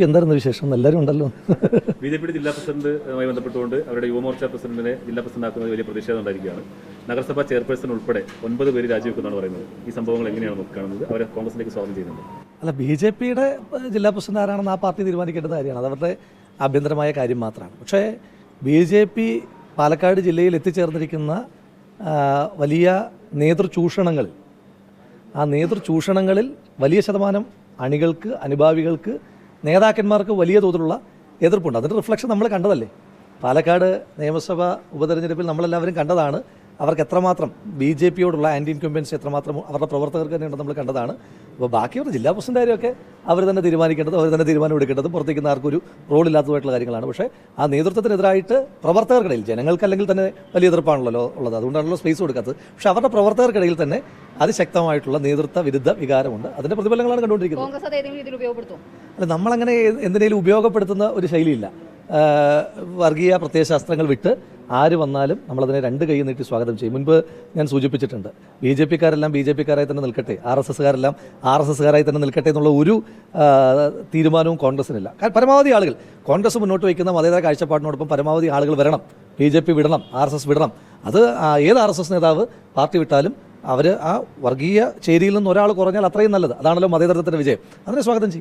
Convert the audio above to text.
എന്തായിരുന്നു വിശേഷം? എല്ലാവരും ഉണ്ടല്ലോ. ബി ജെ പിയുടെ ജില്ലാ പ്രസിഡന്റുമായി ബന്ധപ്പെട്ടുകൊണ്ട് അവരുടെ യുവമോർച്ച പ്രസിഡന്റിനെ ജില്ലാ പ്രസിഡന്റ് ആക്കുന്നത് വലിയ പ്രതിഷേധം ഉണ്ടായിരിക്കുകയാണ്. നഗരസഭാ ചെയർപേഴ്സൺ ഉൾപ്പെടെ ഒൻപത് പേര് രാജിവെക്കുന്നതാണ് പറയുന്നത്. ഈ സംഭവങ്ങൾ എങ്ങനെയാണ് നോക്കി കാണുന്നത്? അവരെ കോൺഗ്രസിലേക്ക് സ്വാഗതം ചെയ്യുന്നുണ്ട്. അല്ല ബി ജെ പിയുടെ ജില്ലാ പ്രസിഡന്റ് ആരാണെന്ന് ആ പാർട്ടി തീരുമാനിക്കേണ്ട കാര്യമാണ്. അത് അവരുടെ ആഭ്യന്തരമായ കാര്യം മാത്രമാണ്. പക്ഷേ ബി ജെ പി പാലക്കാട് ജില്ലയിൽ എത്തിച്ചേർന്നിരിക്കുന്ന വലിയ നേതൃചൂഷണങ്ങൾ ആ നേതൃചൂഷണങ്ങളിൽ വലിയ ശതമാനം അണികൾക്ക് അനുഭാവികൾക്ക് നേതാക്കന്മാർക്ക് വലിയ തോതിലുള്ള എതിർപ്പുണ്ട്. അതിന്റെ റിഫ്ലക്ഷൻ നമ്മൾ കണ്ടതല്ലേ? പാലക്കാട് നിയമസഭാ ഉപതെരഞ്ഞെടുപ്പിൽ നമ്മളെല്ലാവരും കണ്ടതാണ്. അവർക്ക് എത്രമാത്രം ബി ജെ പിയോടുള്ള ആന്റി ഇൻകംബൻസി എത്രമാത്രം അവരുടെ പ്രവർത്തകർക്ക് തന്നെ ഉണ്ടെന്ന് നമ്മൾ കണ്ടതാണ്. അപ്പോൾ ബാക്കിയുള്ള ജില്ലാ പ്രസിഡന്റ് കാര്യമൊക്കെ അവർ തന്നെ തീരുമാനിക്കേണ്ടത് അവർ തന്നെ തീരുമാനം എടുക്കേണ്ടതും പുറത്തേക്കുന്ന ആർക്കൊരു റോൾ ഇല്ലാത്തതായിട്ടുള്ള കാര്യങ്ങളാണ്. പക്ഷേ ആ നേതൃത്വത്തിനെതിരായിട്ട് പ്രവർത്തകർക്കിടയിൽ ജനങ്ങൾക്കല്ലെങ്കിൽ തന്നെ വലിയ എതിർപ്പാണല്ലോ ഉള്ളത്. അതുകൊണ്ടാണല്ലോ സ്പേസ് കൊടുക്കാത്തത്. പക്ഷേ അവരുടെ പ്രവർത്തകർക്കിടയിൽ തന്നെ അതിശക്തമായിട്ടുള്ള നേതൃത്വ വിരുദ്ധ വികാരമുണ്ട്. അതിന്റെ പ്രതിഫലങ്ങളാണ് കണ്ടുകൊണ്ടിരിക്കുന്നത്. അല്ല നമ്മളങ്ങനെ എന്തിനേലും ഉപയോഗപ്പെടുത്തുന്ന ഒരു ശൈലിയില്ല. വർഗീയ പ്രത്യയശാസ്ത്രങ്ങൾ വിട്ട് ആര് വന്നാലും നമ്മളതിനെ രണ്ട് കൈ നീട്ടി സ്വാഗതം ചെയ്യും. മുൻപ് ഞാൻ സൂചിപ്പിച്ചിട്ടുണ്ട് ബി ജെ പിക്കാരെല്ലാം ബി ജെ പിക്കാരായി തന്നെ നിൽക്കട്ടെ ആർ എസ് എസ്സുകാരെല്ലാം ആർ എസ് എസ്സുകാരായി തന്നെ നിൽക്കട്ടെ എന്നുള്ള ഒരു തീരുമാനവും കോൺഗ്രസിനില്ല പരമാവധി ആളുകൾ കോൺഗ്രസ് മുന്നോട്ട് വയ്ക്കുന്ന മതേതര കാഴ്ചപ്പാടിനോടൊപ്പം പരമാവധി ആളുകൾ വരണം ബി ജെ പി വിടണം ആർ എസ് എസ് വിടണം. അത് ഏത് ആർ എസ് എസ് നേതാവ് പാർട്ടി വിട്ടാലും അവർ ആ വർഗീയ ചേരിയിൽ നിന്ന് ഒരാൾ കുറഞ്ഞാൽ അത്രയും നല്ലത്. അതാണല്ലോ മതേതരത്തിന്റെ വിജയം. അതിനെ സ്വാഗതം ചെയ്യും.